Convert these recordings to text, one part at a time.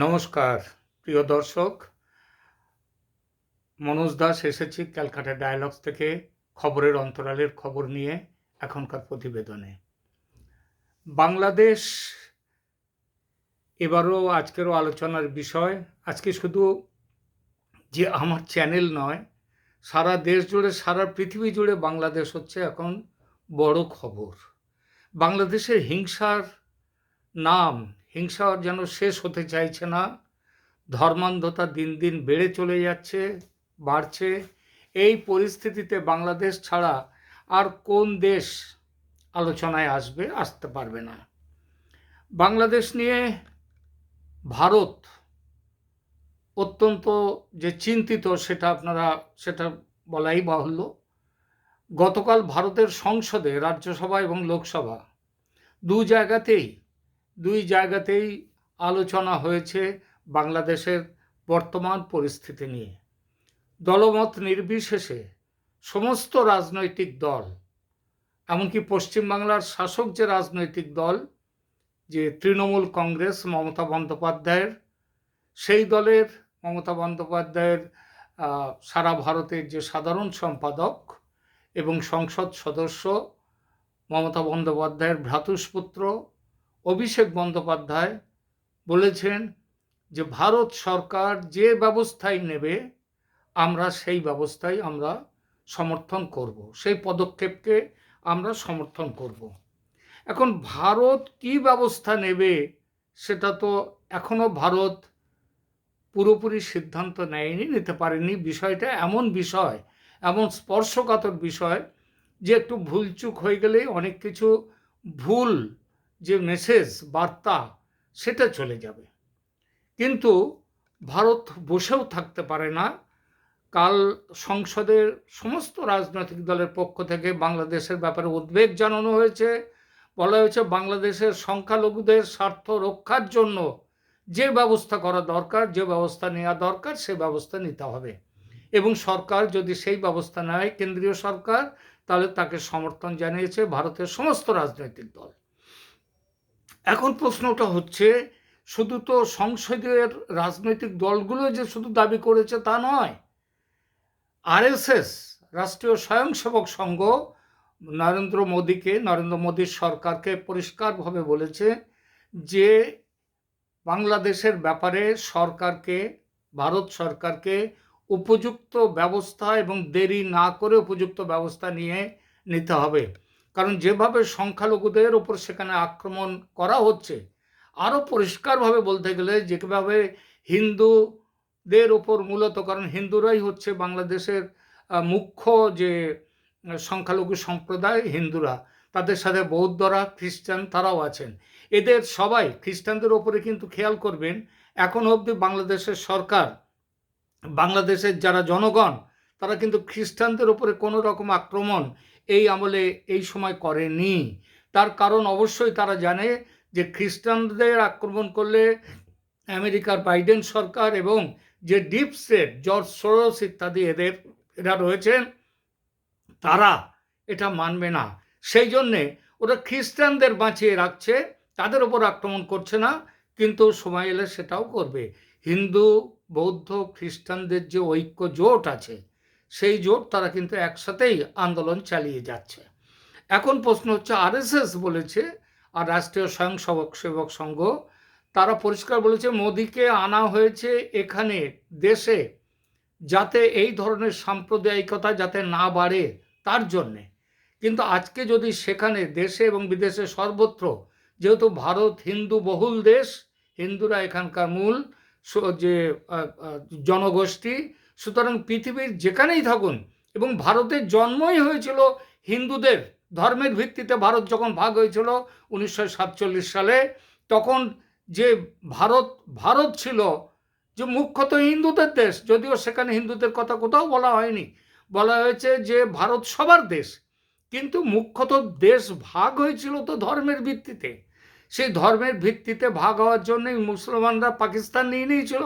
নমস্কার, প্রিয় দর্শক। মনোজ দাস এসেছি ক্যালকাটা ডায়ালগস থেকে খবরের অন্তরালের খবর নিয়ে এখনকার প্রতিবেদনে। বাংলাদেশ এবারও আজকেরও আলোচনার বিষয়, আজকে শুধু যে আমার চ্যানেল নয়, সারা দেশ জুড়ে, সারা পৃথিবী জুড়ে বাংলাদেশ হচ্ছে এখন বড় খবর। বাংলাদেশের হিংসার নাম হিংসা যেন শেষ হতে চাইছে না। ধর্মান্ধতা দিন দিন বেড়ে চলে যাচ্ছে, বাড়ছে। এই পরিস্থিতিতে বাংলাদেশ ছাড়া আর কোন দেশ আলোচনায় আসবে, আসতে পারবে না। বাংলাদেশ নিয়ে ভারত অত্যন্ত যে চিন্তিত সেটা আপনারা, সেটা বলাই বাহুল্য। গতকাল ভারতের সংসদে রাজ্যসভা এবং লোকসভা দু জায়গাতেই দুই জায়গাতেই আলোচনা হয়েছে বাংলাদেশের বর্তমান পরিস্থিতি নিয়ে। দলমত নির্বিশেষে সমস্ত রাজনৈতিক দল, এমনকি পশ্চিমবাংলার শাসক যে রাজনৈতিক দল, যে তৃণমূল কংগ্রেস মমতা বন্দ্যোপাধ্যায়ের, সেই দলের মমতা বন্দ্যোপাধ্যায়ের সারা ভারতের যে সাধারণ সম্পাদক এবং সংসদ সদস্য মমতা বন্দ্যোপাধ্যায়ের ভ্রাতুষ্পুত্র অভিষেক বন্দ্যোপাধ্যায় বলেছেন যে, ভারত সরকার যে ব্যবস্থাই নেবে, আমরা সেই ব্যবস্থাই আমরা সমর্থন করব। সেই পদক্ষেপকে আমরা সমর্থন করব। এখন ভারত কি ব্যবস্থা নেবে, সেটা তো এখনও ভারত পুরোপুরি সিদ্ধান্ত নেয়নি, নিতে পারেনি। বিষয়টা এমন বিষয়, এমন স্পর্শকাতর বিষয় যে, একটু ভুলচুক হয়ে গেলেই অনেক কিছু ভুল যে মেসেজ বার্তা, সেটা চলে যাবে। কিন্তু ভারত বসেও থাকতে পারে না। কাল সংসদের সমস্ত রাজনৈতিক দলের পক্ষ থেকে বাংলাদেশের ব্যাপারে উদ্বেগ জানানো হয়েছে। বলা হয়েছে বাংলাদেশের সংখ্যালঘুদের স্বার্থ রক্ষার জন্য যে ব্যবস্থা করা দরকার, যে ব্যবস্থা নেওয়া দরকার, সে ব্যবস্থা নিতে হবে। এবং সরকার যদি সেই ব্যবস্থা নেয়, কেন্দ্রীয় সরকার, তাহলে তাকে সমর্থন জানিয়েছে ভারতের সমস্ত রাজনৈতিক দল। এখন প্রশ্নটা হচ্ছে, শুধু তো সংসদের রাজনৈতিক দলগুলো যে শুধু দাবি করেছে তা নয়, আরএসএস, রাষ্ট্রীয় স্বয়ংসেবক সংঘ নরেন্দ্র মোদীকে, নরেন্দ্র মোদীর সরকারকে পরিষ্কারভাবে বলেছে যে বাংলাদেশের ব্যাপারে সরকারকে, ভারত সরকারকে উপযুক্ত ব্যবস্থা এবং দেরি না করে উপযুক্ত ব্যবস্থা নিয়ে নিতে হবে। কারণ যেভাবে সংখ্যালঘুদের ওপর সেখানে আক্রমণ করা হচ্ছে, আরও পরিষ্কারভাবে বলতে গেলে যেভাবে হিন্দুদের ওপর মূলত, কারণ হিন্দুরাই হচ্ছে বাংলাদেশের মুখ্য যে সংখ্যালঘু সম্প্রদায় হিন্দুরা, তাদের সাথে বৌদ্ধরা, খ্রিস্টান তারাও আছেন। এদের সবাই খ্রিস্টানদের ওপরে কিন্তু খেয়াল করবেন, এখন অবধি বাংলাদেশের সরকার, বাংলাদেশের যারা জনগণ, তারা কিন্তু খ্রিস্টানদের ওপরে কোনো রকম আক্রমণ এই আমলে এই সময় করেনি। তার কারণ অবশ্যই তারা জানে যে খ্রিস্টানদের আক্রমণ করলে আমেরিকার বাইডেন সরকার এবং যে ডিপ স্টেট জর্জ সোরস ইত্যাদি এদের, এরা রয়েছেন, তারা এটা মানবে না। সেই জন্যে ওরা খ্রিস্টানদের বাঁচিয়ে রাখছে, তাদের ওপর আক্রমণ করছে না, কিন্তু সময় এলে সেটাও করবে। হিন্দু, বৌদ্ধ, খ্রিস্টানদের যে ঐক্য জোট আছে সেই জোট তারা কিন্তু একসাথেই আন্দোলন চালিয়ে যাচ্ছে। এখন প্রশ্ন হচ্ছে, আরএসএস বলেছে আর রাষ্ট্রীয় স্বয়ংসেবক সেবক সংঘ, তারা পরিষ্কার বলেছে মোদীকে আনা হয়েছে এখানে দেশে যাতে এই ধরনের সাম্প্রদায়িকতা যাতে না বাড়ে তার জন্যে। কিন্তু আজকে যদি সেখানে দেশে এবং বিদেশে সর্বত্র, যেহেতু ভারত হিন্দু বহুল দেশ, হিন্দুরা এখানকার মূল যে জনগোষ্ঠী সুতরাং পৃথিবীর যেখানেই থাকুন এবং ভারতের জন্মই হয়েছিল হিন্দুদের, ধর্মের ভিত্তিতে ভারত যখন ভাগ হয়েছিল উনিশশো সাতচল্লিশ সালে, তখন যে ভারত ভারত ছিল যে মুখ্যত হিন্দুদের দেশ, যদিও সেখানে হিন্দুদের কথা কোথাও বলা হয়নি। বলা হয়েছে যে ভারত সবার দেশ, কিন্তু মুখ্যত দেশ ভাগ হয়েছিল তো ধর্মের ভিত্তিতে। সেই ধর্মের ভিত্তিতে ভাগ হওয়ার জন্যই মুসলমানরা পাকিস্তান নিয়ে নিয়েছিল।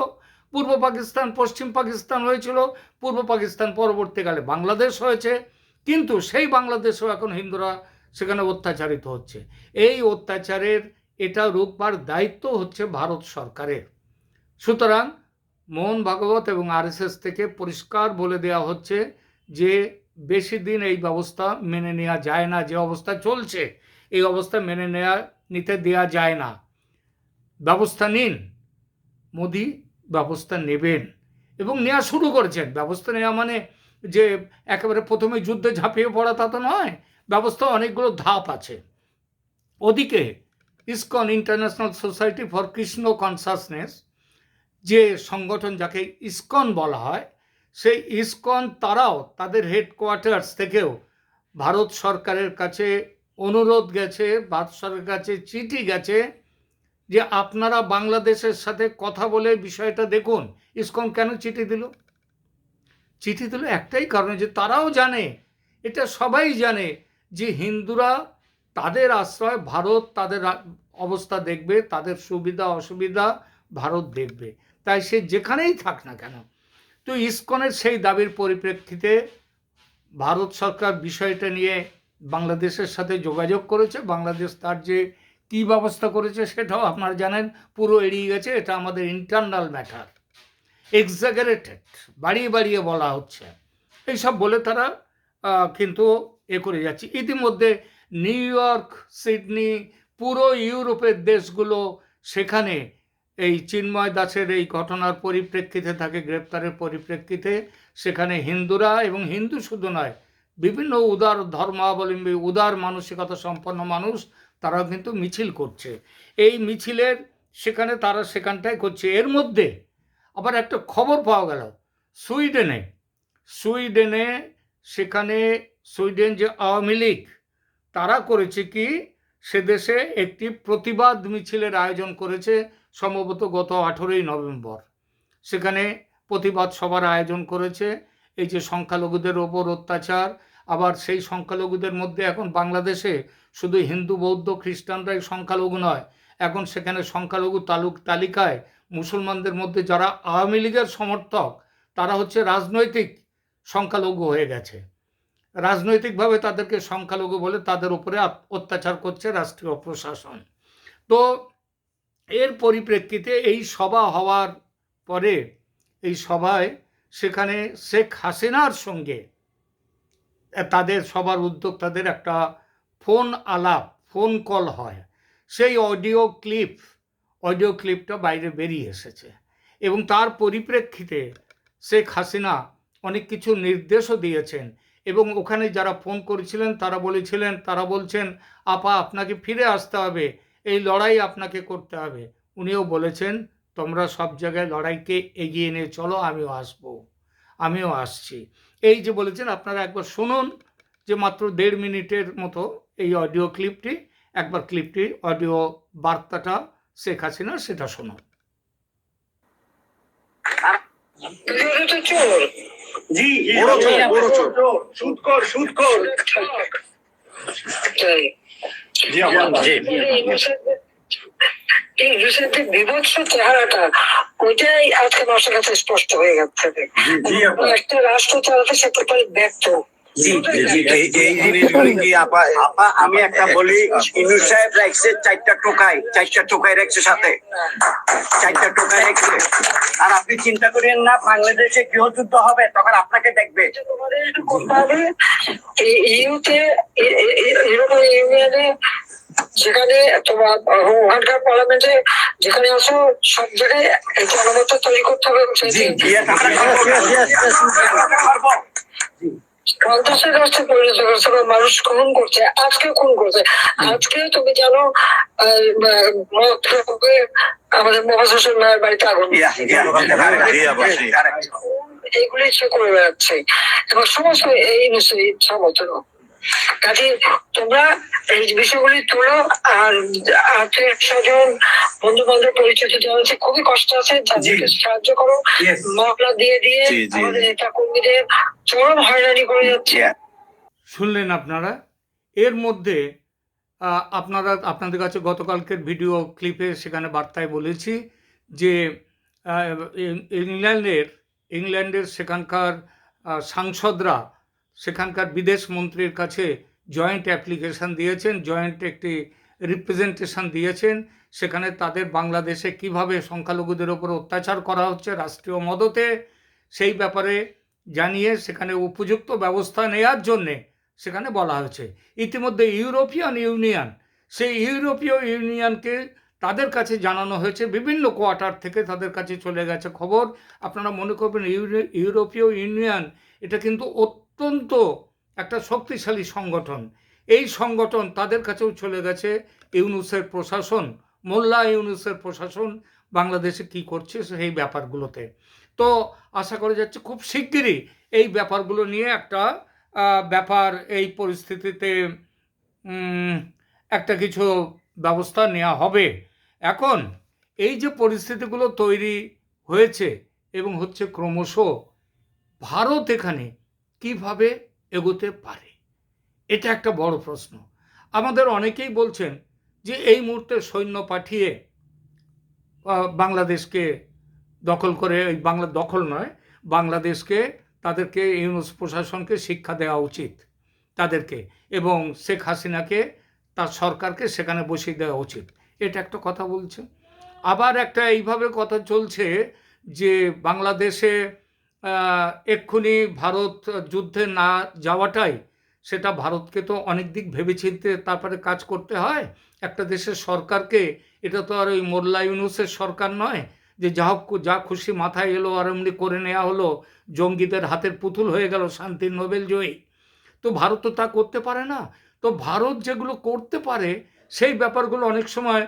পূর্ব পাকিস্তান, পশ্চিম পাকিস্তান হয়েছিল, পূর্ব পাকিস্তান পরবর্তীকালে বাংলাদেশ হয়েছে, কিন্তু সেই বাংলাদেশেও এখন হিন্দুরা সেখানে অত্যাচারিত হচ্ছে। এই অত্যাচারের এটা রূপবার দায়িত্ব হচ্ছে ভারত সরকারের। সুতরাং মোহন ভাগবত এবং আরএসএস থেকে পরিষ্কার বলে দেওয়া হচ্ছে যে বেশি দিন এই ব্যবস্থা মেনে নেওয়া যায় না, যে অবস্থা চলছে, এই অবস্থা মেনে নেওয়া নিতে দেওয়া যায় না। ব্যবস্থা নিন, মোদি ব্যবস্থা নেবেন এবং নেওয়া শুরু করেছেন। ব্যবস্থা নেওয়া মানে যে একেবারে প্রথমে যুদ্ধে ঝাঁপিয়ে পড়া তা তো নয়, ব্যবস্থা অনেকগুলো ধাপ আছে। ওদিকে ISKCON international society for Krishna consciousness যে সংগঠন যাকে ইসকন বলা হয়, সেই ইসকন তারাও তাদের হেডকোয়ার্টার্স থেকেও ভারত সরকারের কাছে অনুরোধ গেছে, ভারত সরকারের কাছে চিঠি গেছে যে আপনারা বাংলাদেশের সাথে কথা বলে বিষয়টা দেখুন। ইসকন কেন চিঠি দিল? চিঠি দিল একটাই কারণে যে তারাও জানে, এটা সবাই জানে যে হিন্দুরা তাদের আশ্রয়, ভারত তাদের অবস্থা দেখবে, তাদের সুবিধা, অসুবিধা ভারত দেখবে। তাই সে যেখানেই থাক না কেন, তো ইসকনের সেই দাবির পরিপ্রেক্ষিতে ভারত সরকার বিষয়টা নিয়ে বাংলাদেশের সাথে যোগাযোগ করেছে। বাংলাদেশ তার যে কী ব্যবস্থা করেছে সেটাও আপনারা জানেন, পুরো এড়িয়ে গেছে, এটা আমাদের ইন্টারনাল ম্যাটার এক্সাগারেটেড বাড়িয়ে বাড়িয়ে বলা হচ্ছে। এইসব বলে তারা কিন্তু এ করে যাচ্ছে। ইতিমধ্যে নিউ ইয়র্ক, সিডনি, পুরো ইউরোপের দেশগুলো সেখানে এই চিন্ময় দাসের এই ঘটনার পরিপ্রেক্ষিতে তাকে গ্রেপ্তারের পরিপ্রেক্ষিতে সেখানে হিন্দুরা এবং হিন্দু শুধু নয়, বিভিন্ন উদার ধর্মাবলম্বী, উদার মানসিকতা সম্পন্ন মানুষ তারাও কিন্তু মিছিল করছে। এই মিছিলের সেখানে তারা সেখানটায় করছে। এর মধ্যে আবার একটা খবর পাওয়া গেল। সুইডেনে সুইডেনে সেখানে সুইডেন যে আওয়ামী লীগ, তারা করেছে কি, সে দেশে একটি প্রতিবাদ মিছিলের আয়োজন করেছে সম্ভবত গত আঠেরোই নভেম্বর। সেখানে প্রতিবাদ সভার আয়োজন করেছে। এই যে সংখ্যালঘুদের ওপর অত্যাচার, আবার সেই সংখ্যালঘুদের মধ্যে এখন বাংলাদেশে শুধু হিন্দু, বৌদ্ধ, খ্রিস্টানরাই সংখ্যালঘু নয়, এখন সেখানে সংখ্যালঘু তালুক তালিকায় মুসলমানদের মধ্যে যারা আওয়ামী লীগের সমর্থক, তারা হচ্ছে রাজনৈতিক সংখ্যালঘু হয়ে গেছে। রাজনৈতিকভাবে তাদেরকে সংখ্যালঘু বলে তাদের উপরে অত্যাচার করছে রাষ্ট্রীয় প্রশাসন। তো এর পরিপ্রেক্ষিতে এই সভা হওয়ার পরে এই সভায় সেখানে শেখ হাসিনার সঙ্গে তাদের সবার উদ্যোক্তাদের একটা ফোন আলাপ, ফোন কল হয়। সেই অডিও ক্লিপ, অডিও ক্লিপটা বাইরে বেরিয়ে এসেছে এবং তার পরিপ্রেক্ষিতে শেখ হাসিনা অনেক কিছু নির্দেশও দিয়েছেন এবং ওখানে যারা ফোন করেছিলেন তারা বলেছিলেন, তারা বলছেন, আপা, আপনাকে ফিরে আসতে হবে, এই লড়াই আপনাকে করতে হবে। উনিও বলেছেন, তোমরা সব জায়গায় লড়াইকে এগিয়ে নিয়ে চলো, আমিও আসব, আমিও আসছি। এই যে বলেছেন, আপনারা একবার শুনুন যে মাত্র দেড় মিনিটের মতো এই অডিও ক্লিপটি একবার ক্লিপটি অডিও বার্তাটা শেখ হাসিনা সেটা শোনো। চোর জি বড় চোর, বড় চোর। সুদ কর সুদ কর জি আপা জি। এই ইংলিশের যে বিভৎস চেহারাটা ওইটাই আজকে মানুষের কাছে স্পষ্ট হয়ে গেছে জি আপা একটা রাষ্ট্র চালাতে সে টোটাল ব্যর্থ। আমি একটা বলি ইনু সাহেব রাখছে চারটা টোকাই চারটা টোকাই রাখছে সাথে চারটা টোকাই রাখছে আর আপনি চিন্তা করেন না বাংলাদেশে গৃহযুদ্ধ হবে তখন আপনাকে দেখবে করতে হবে এই ইউতে ইউরোপীয় ইউনিয়নে যেখানে তোমার ওখানকার পার্লামেন্টে যেখানে আসো সব জায়গায় এই জনমত তৈরি করতে হবে সন্ত্রাসের কাছে পরিণত করছে বা মানুষ খুন করছে আজকে খুন করছে আজকে তুমি জানো আমাদের মহাশাসন ভাইয়ের বাড়িতে আগুন এইগুলি সে করে বেড়াচ্ছে। এবং সমস্ত এই নিশ্চয়ই সমর্থন কাজে তোমরা এই বিষয়গুলি তুলো আর আত্মীয় স্বজন বন্ধু বান্ধব পরিচিত যারা আছে খুবই কষ্ট আছে তাদেরকে সাহায্য করো. মামলা দিয়ে দিয়ে আমাদের নেতা কর্মীদের চরম হয়রানি করে যাচ্ছে। শুনলেন আপনারা? এর মধ্যে আহ, আপনারা আপনাদের কাছে গতকালকের ভিডিও ক্লিপে সেখানে বার্তায় বলেছি যে আহ, ইংল্যান্ডের ইংল্যান্ডের সেখানকার আহ, সাংসদরা সেখানকার বিদেশ মন্ত্রীর কাছে জয়েন্ট অ্যাপ্লিকেশন দিয়েছেন জয়েন্ট একটি রিপ্রেজেন্টেশন দিয়েছেন। সেখানে তাদের বাংলাদেশে কীভাবে সংখ্যালঘুদের ওপর অত্যাচার করা হচ্ছে রাষ্ট্রীয় মদতে, সেই ব্যাপারে জানিয়ে সেখানে উপযুক্ত ব্যবস্থা নেওয়ার জন্যে সেখানে বলা হয়েছে। ইতিমধ্যে ইউরোপিয়ান ইউনিয়ন, সেই ইউরোপীয় ইউনিয়নকে তাদের কাছে জানানো হয়েছে, বিভিন্ন কোয়ার্টার থেকে তাদের কাছে চলে গেছে খবর। আপনারা মনে করবেন ইউরোপীয় ইউনিয়ন, এটা কিন্তু অত্যন্ত একটা শক্তিশালী সংগঠন। এই সংগঠন তাদের কাছেও চলে গেছে ইউনুসের প্রশাসন। মোল্লা ইউনুসের প্রশাসন বাংলাদেশে কি করছে সেই ব্যাপারগুলোতে। তো আশা করা যাচ্ছে খুব শিগগিরই এই ব্যাপারগুলো নিয়ে একটা ব্যাপার এই পরিস্থিতিতে একটা কিছু ব্যবস্থা নেওয়া হবে। এখন এই যে পরিস্থিতিগুলো তৈরি হয়েছে এবং হচ্ছে ক্রমশ ভারত এখানে কীভাবে এগোতে পারে? এটা একটা বড় প্রশ্ন। আমাদের অনেকেই বলছেন যে এই মুহূর্তে সৈন্য পাঠিয়ে বাংলাদেশকে দখল করে, এই বাংলা, দখল নয়, বাংলাদেশকে তাদেরকে ইউনুস প্রশাসনকে শিক্ষা দেওয়া উচিত তাদেরকে এবং শেখ হাসিনাকে তার সরকারকে সেখানে বসিয়ে দেওয়া উচিত। এটা একটা কথা বলছে। আবার একটা এইভাবে কথা চলছে যে বাংলাদেশে এক্ষুনি ভারত যুদ্ধে না যাওয়াটাই সেটা ভারতকে তো অনেক দিক ভেবেচিন্তে তারপরে কাজ করতে হয়। একটা দেশের সরকারকে, এটা তো আর ওই মোল্লা ইউনুসের সরকার নয় যে যা হোক, যা খুশি মাথায় এলো আর এমনি করে নেওয়া হলো, জঙ্গিদের হাতের পুতুল হয়ে গেল, শান্তির নোবেল জয়ী। তো ভারত তো তা করতে পারে না। তো ভারত যেগুলো করতে পারে, সেই ব্যাপারগুলো অনেক সময়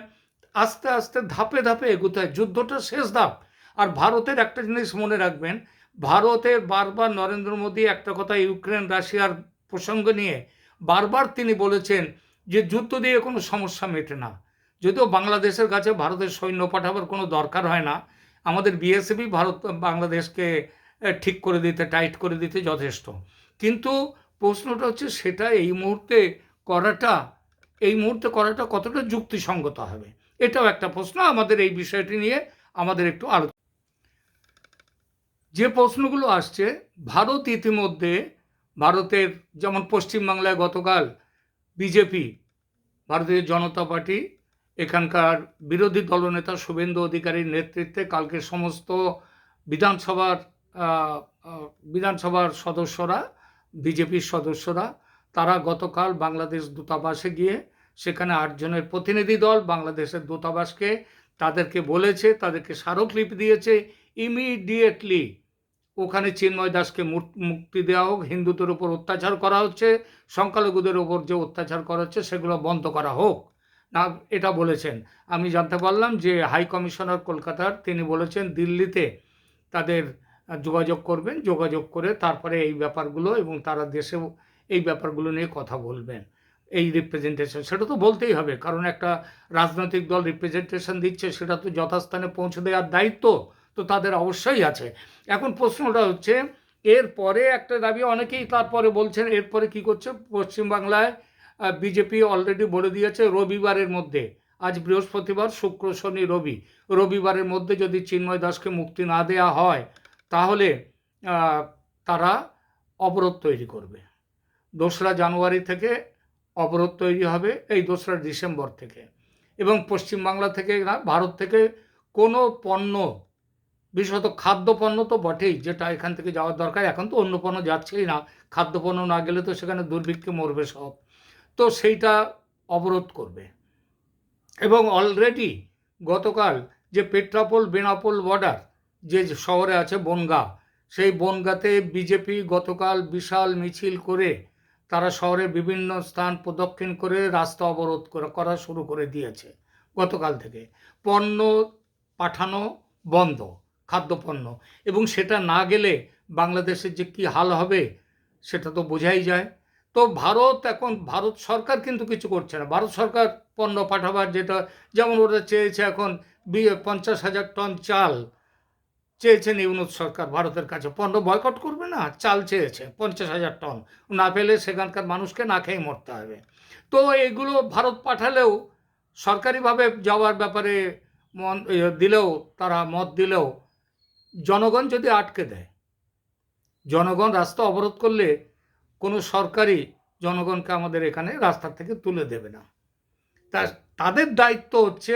আস্তে আস্তে ধাপে ধাপে এগোতে হয় যুদ্ধটা শেষ ধাপ। আর ভারতের একটা জিনিস মনে রাখবেন ভারতের বারবার নরেন্দ্র মোদী একটা কথা ইউক্রেন, রাশিয়ার প্রসঙ্গ নিয়ে বারবার তিনি বলেছেন যে যুদ্ধ দিয়ে কোনো সমস্যা মেটে না। যদিও বাংলাদেশের কাছে ভারতের সৈন্য পাঠাবার কোনো দরকার হয় না, আমাদের বিএসএফই ভারত, বাংলাদেশকে ঠিক করে দিতে, টাইট করে দিতে যথেষ্ট। কিন্তু প্রশ্নটা হচ্ছে সেটা এই মুহূর্তে করাটা, এই মুহূর্তে করাটা কতটা যুক্তিসঙ্গত হবে? এটাও একটা প্রশ্ন আমাদের এই বিষয়টি নিয়ে আমাদের একটু আলোচনা যে প্রশ্নগুলো আসছে, ভারত ইতিমধ্যে ভারতের যেমন পশ্চিমবাংলায় গতকাল বিজেপি, ভারতীয় জনতা পার্টি, এখানকার বিরোধী দলনেতা শুভেন্দু অধিকারীর নেতৃত্বে কালকে সমস্ত বিধানসভার বিধানসভার সদস্যরা, বিজেপির সদস্যরা, তারা গতকাল বাংলাদেশ দূতাবাসে গিয়ে সেখানে আটজনের প্রতিনিধি দল বাংলাদেশের দূতাবাসকে তাদেরকে বলেছে, তাদেরকে স্মারকলিপি দিয়েছে ইমিডিয়েটলি ওখানে চিন্ময় দাসকে মুক- মুক্তি দেওয়া হোক, হিন্দুদের উপর অত্যাচার করা হচ্ছে, সংখ্যালঘুদের উপর যে অত্যাচার করা হচ্ছে, সেগুলো বন্ধ করা হোক। না, এটা বলেছেন। আমি জানতে পারলাম যে হাই কমিশনার কলকাতার, তিনি বলেছেন দিল্লিতে তাদের যোগাযোগ করবেন, যোগাযোগ করে তারপরে এই ব্যাপারগুলো এবং তারা দেশেও এই ব্যাপারগুলো নিয়ে কথা বলবেন। এই রিপ্রেজেন্টেশন সেটা তো বলতেই হবে। কারণ একটা রাজনৈতিক দল রিপ্রেজেন্টেশন দিচ্ছে, সেটা তো যথাস্থানে পৌঁছে দেওয়ার দায়িত্ব। তো তাদের অবশ্যই আছে। এখন প্রশ্নটা হচ্ছে এরপরে একটা দাবি, অনেকেই তারপরে বলছেন এরপরে কি করছে? পশ্চিমবাংলায় বিজেপি অলরেডি বলে দিয়েছে রবিবারের মধ্যে, আজ বৃহস্পতিবার, শুক্র, শনি, রবি। রবিবারের মধ্যে যদি চিন্ময় দাসকে মুক্তি না দেওয়া হয়, তাহলে তারা অবরোধ তৈরি করবে। দোসরা জানুয়ারি থেকে অবরোধ তৈরি হবে, এই দোসরা ডিসেম্বর থেকে। এবং পশ্চিমবাংলা থেকে ভারত থেকে কোনো পণ্য বিশেষত খাদ্যপণ্য তো বটেই, যেটা এখান থেকে যাওয়ার দরকার, এখন তো অন্য পণ্য যাচ্ছেই না। খাদ্যপণ্য না গেলে তো সেখানে দুর্ভিক্ষে মরবে সব। তো সেইটা অবরোধ করবে। এবং অলরেডি গতকাল যে পেট্রাপোল, বেনাপোল বর্ডার যে শহরে আছে বনগা, সেই বনগাতে বিজেপি গতকাল বিশাল মিছিল করে তারা শহরের বিভিন্ন স্থান প্রদক্ষিণ করে রাস্তা অবরোধ করা শুরু করে দিয়েছে গতকাল থেকে। পণ্য পাঠানো বন্ধ। খাদ্যপণ্য। এবং সেটা না গেলে বাংলাদেশের যে কি হাল হবে সেটা তো বোঝাই যায়। তো ভারত এখন ভারত সরকার কিন্তু কিছু করছে না। ভারত সরকার পণ্য পাঠাবার যেটা যেমন ওরা চেয়েছে এখন পঞ্চাশ হাজার টন চাল চেয়েছেন ইউনুস সরকার ভারতের কাছে। পণ্য বয়কট করবে না চাল চেয়েছে পঞ্চাশ হাজার টন। না পেলে সেখানকার মানুষকে না খেয়ে মরতে হবে। তো এগুলো ভারত পাঠালেও সরকারিভাবে যাওয়ার ব্যাপারে মন এ, দিলেও তারা মত দিলেও জনগণ যদি আটকে দেয়, জনগণ রাস্তা অবরোধ করলে কোনো সরকারি জনগণকে আমাদের এখানে রাস্তা থেকে তুলে দেবে না। তা তাদের দায়িত্ব হচ্ছে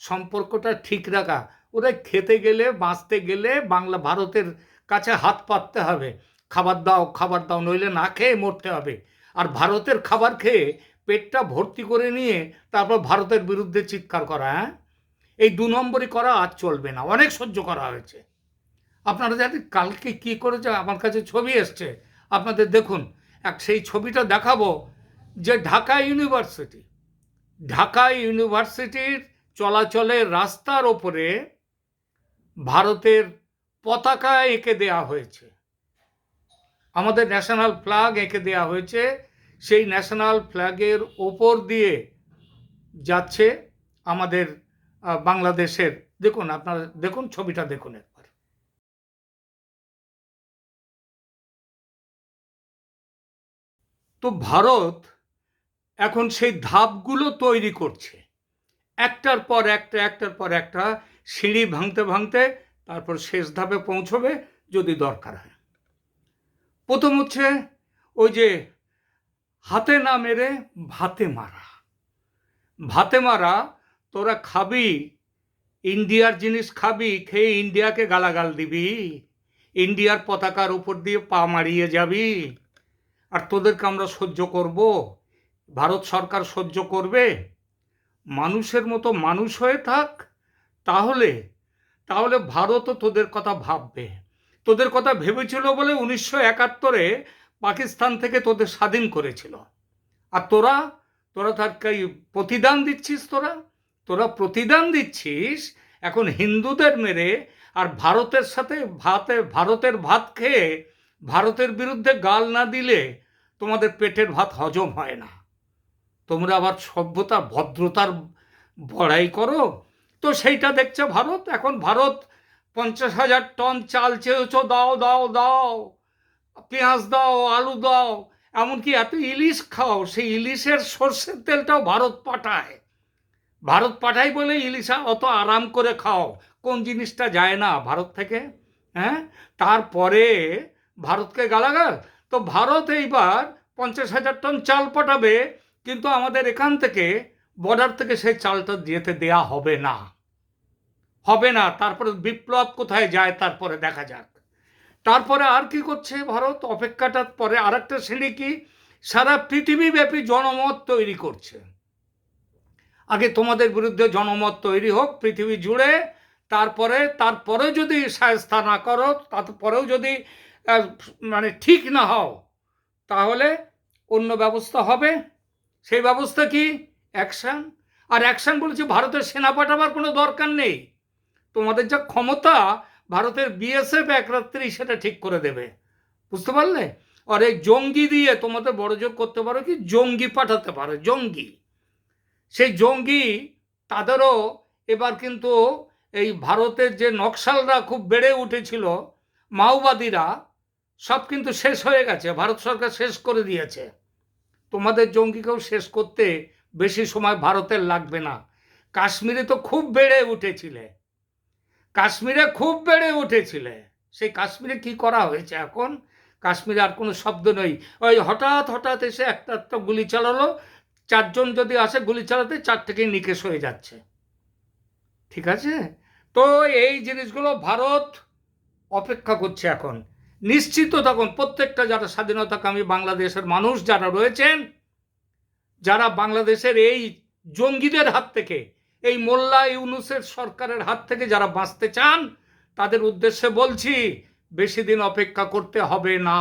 সম্পর্কটা ঠিক রাখা। ওরা খেতে গেলে, বাঁচতে গেলে বাংলা, ভারতের কাছে হাত পাততে হবে। খাবার দাও খাবার দাও, নইলে না খেয়ে মরতে হবে। আর ভারতের খাবার খেয়ে পেটটা ভর্তি করে নিয়ে তারপর ভারতের বিরুদ্ধে চিৎকার করা হ্যাঁ? এই দু নম্বরই করা আর চলবে না। অনেক সহ্য করা হয়েছে। আপনারা জানেন কালকে কি করেছে আমার কাছে ছবি এসছে। আপনাদের দেখুন, এক সেই ছবিটা দেখাবো যে ঢাকা ইউনিভার্সিটি। ঢাকা ইউনিভার্সিটির চলাচলের রাস্তার ওপরে ভারতের পতাকা এঁকে দেয়া হয়েছে। আমাদের ন্যাশনাল ফ্ল্যাগ এঁকে দেয়া হয়েছে। সেই ন্যাশনাল ফ্ল্যাগের ওপর দিয়ে যাচ্ছে আমাদের বাংলাদেশের। দেখুন, আপনারা দেখুন, ছবিটা দেখুন। তো ভারত এখন সেই ধাপগুলো তৈরি করছে। একটার পর একটা, একটার পর একটা, সিঁড়ি ভাঙতে ভাঙতে তারপর শেষ ধাপে পৌঁছবে যদি দরকার হয়। প্রথম হচ্ছে ওই যে হাতে না মেরে ভাতে মারা। ভাতে মারা, তোরা খাবি, ইন্ডিয়ার জিনিস খাবি, খেয়ে ইন্ডিয়াকে গালাগাল দিবি, ইন্ডিয়ার পতাকার উপর দিয়ে পা মারিয়ে যাবি। আর তোদেরকে আমরা সহ্য করব? ভারত সরকার সহ্য করবে? মানুষের মতো মানুষ হয়ে থাক? তাহলে তাহলে ভারতও তোদের কথা ভাববে। তোদের কথা ভেবেছিল বলে উনিশশো একাত্তরে পাকিস্তান থেকে তোদের স্বাধীন করেছিল। আর তোরা তোরা তার প্রতিদান দিচ্ছিস তোরা? তোরা প্রতিদান দিচ্ছিস এখন হিন্দুদের মেরে আর ভারতের সাথে ভাতে, ভারতের ভাত খেয়ে ভারতের বিরুদ্ধে গাল না দিলে তোমাদের পেটের ভাত হজম হয় না। তোমরা আবার সভ্যতা, ভদ্রতার বড়াই করো। তো সেইটা দেখছে ভারত। এখন ভারত পঞ্চাশ হাজার টন চাল চেয়েছ, দাও দাও দাও, পেঁয়াজ দাও, আলু দাও, এমনকি এত ইলিশ খাও, সেই ইলিশের সর্ষের তেলটাও ভারত পাঠায়। ভারত পাঠায় বলে ইলিশা অত আরাম করে খাও, কোন জিনিসটা যায় না ভারত থেকে হ্যাঁ? তারপরে ভারতকে গালাগাল? তো ভারত এইবার পঞ্চাশ হাজার টন চাল পাঠাবে, কিন্তু আমাদের এখান থেকে বর্ডার থেকে সেই চালটা যেতে দেয়া হবে না। হবে না, তারপরে বিপ্লব কোথায় যায় তারপরে দেখা যাক। তারপরে আর কি করছে ভারত? অপেক্ষাটার পরে আরেকটা শ্রেণি কি? সারা পৃথিবীব্যাপী জনমত তৈরি করছে। আগে তোমাদের বিরুদ্ধে জনমত তৈরি হোক, পৃথিবী জুড়ে, তারপরে তারপরে যদি সায়স্তা না করো, তারপরেও যদি মানে ঠিক না হও, তাহলে অন্য ব্যবস্থা হবে। সেই ব্যবস্থা কি? অ্যাকশান আর অ্যাকশান বলছে, ভারতের সেনা পাঠাবার কোনো দরকার নেই। তোমাদের যা ক্ষমতা, ভারতের বিএসএফ এক রাত্রি সেটা ঠিক করে দেবে। বুঝতে পারলে? আর এই জঙ্গি দিয়ে তোমাদের বড় যোগ করতে পারো কি? জঙ্গি পাঠাতে পারো, জঙ্গি। সেই জঙ্গি, তাদেরও এবার কিন্তু এই ভারতের যে নকশালরা খুব বেড়ে উঠেছিল, মাওবাদীরা সব কিন্তু শেষ হয়ে গেছে, ভারত সরকার শেষ করে দিয়েছে। তোমাদের জঙ্গিকেও শেষ করতে বেশি সময় ভারতের লাগবে না। কাশ্মীরে তো খুব বেড়ে উঠেছিলে। কাশ্মীরে খুব বেড়ে উঠেছিলে। সেই কাশ্মীরে কি করা হয়েছে এখন? কাশ্মীরে আর কোনো শব্দ নেই। ওই হঠাৎ হঠাৎ এসে একটা একটা গুলি চালালো। চারজন যদি আসে গুলি চালাতে, চার চারটেকেই নিকেশ হয়ে যাচ্ছে। ঠিক আছে? তো এই জিনিসগুলো ভারত অপেক্ষা করছে এখন। নিশ্চিত তখন প্রত্যেকটা যারা স্বাধীনতাকামী বাংলাদেশের মানুষ যারা রয়েছেন, যারা বাংলাদেশের এই জঙ্গিদের হাত থেকে, এই মোল্লা ইউনুসের সরকারের হাত থেকে যারা বাঁচতে চান, তাদের উদ্দেশ্যে বলছি, বেশি দিন অপেক্ষা করতে হবে না।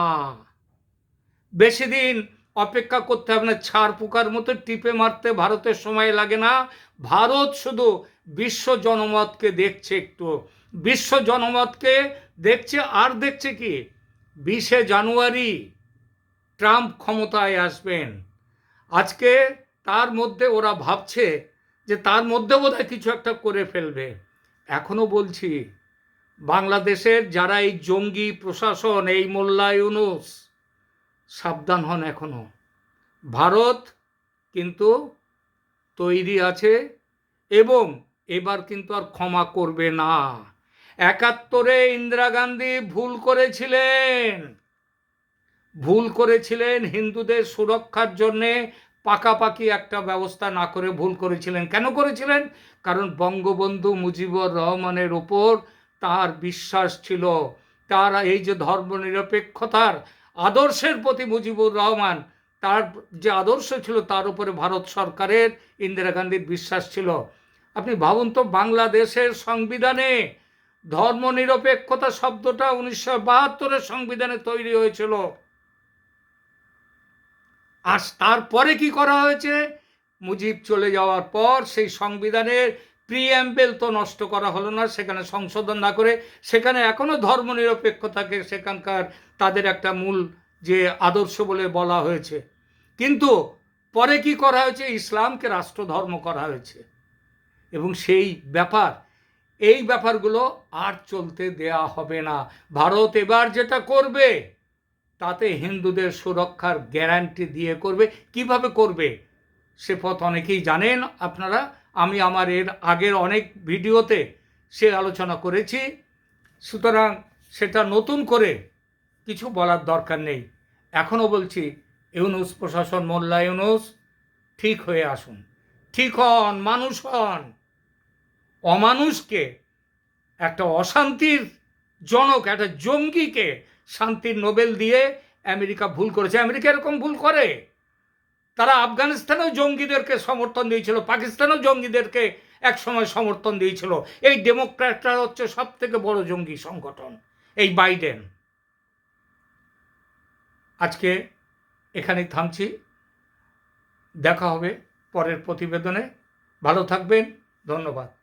বেশি দিন অপেক্ষা করতে হবে না, ছাড় পোকার মতো টিপে মারতে ভারতের সময় লাগে না। ভারত শুধু বিশ্ব জনমতকে দেখছে একটু। বিশ্ব জনমতকে দেখছে আর দেখছে কি? বিশে জানুয়ারি ট্রাম্প ক্ষমতায় আসবেন। আজকে তার মধ্যে ওরা ভাবছে যে তার মধ্যে বোধহয় কিছু একটা করে ফেলবে। এখনও বলছি, বাংলাদেশের যারা এই জঙ্গি প্রশাসন, এই মোল্লা সাবধান হন এখনও। ভারত কিন্তু তৈরি আছে এবং এবার কিন্তু আর ক্ষমা করবে না। একাত্তরে ইন্দিরা গান্ধী ভুল করেছিলেন। ভুল করেছিলেন হিন্দুদের সুরক্ষার জন্যে, পাকাপাকি একটা ব্যবস্থা না করে ভুল করেছিলেন। কেন করেছিলেন? কারণ বঙ্গবন্ধু মুজিবুর রহমানের ওপর তার বিশ্বাস ছিল। তার এই যে ধর্মনিরপেক্ষতার আদর্শের প্রতি মুজিবুর রহমান, তার যে আদর্শ ছিল তার উপরে ভারত সরকারের ইন্দিরা গান্ধীর বিশ্বাস ছিল। আপনি ভাবুন তো, বাংলাদেশের সংবিধানে ধর্মনিরপেক্ষতা শব্দটা উনিশশো বাহাত্তরের সংবিধানে তৈরি হয়েছিল। আর তারপরে কি করা হয়েছে? মুজিব চলে যাওয়ার পর সেই সংবিধানের প্রিএম্বেল তো নষ্ট করা হলো না, সেখানে সংশোধন না করে, সেখানে এখনও ধর্মনিরপেক্ষতাকে সেখানকার তাদের একটা মূল যে আদর্শ বলে বলা হয়েছে। কিন্তু পরে কি করা হয়েছে? ইসলামকে রাষ্ট্রধর্ম করা হয়েছে। এবং সেই ব্যাপার এই ব্যাপারগুলো আর চলতে দেয়া হবে না। ভারত এবার যেটা করবে, তাতে হিন্দুদের সুরক্ষার গ্যারান্টি দিয়ে করবে। কীভাবে করবে, সে পথ অনেকেই জানেন। আপনারা, আমি আমার এর আগের অনেক ভিডিওতে সে আলোচনা করেছি। সুতরাং সেটা নতুন করে কিছু বলার দরকার নেই। এখনও বলছি, ইউনুস প্রশাসন মোল্লা ইউনুস, ঠিক হয়ে আসুন। ঠিক হন, মানুষ হন। অমানুষকে, একটা অশান্তির জনক, একটা জঙ্গিকে শান্তির নোবেল দিয়ে আমেরিকা ভুল করেছে। আমেরিকা এরকম ভুল করে? তারা আফগানিস্তানেও জঙ্গিদেরকে সমর্থন দিয়েছিল, পাকিস্তানেও জঙ্গিদেরকে এক সময় সমর্থন দিয়েছিল। এই ডেমোক্র্যাটরা হচ্ছে সব থেকে বড় জঙ্গি সংগঠন, এই বাইডেন। আজকে এখানেই থামছি। দেখা হবে পরের প্রতিবেদনে। ভালো থাকবেন। ধন্যবাদ।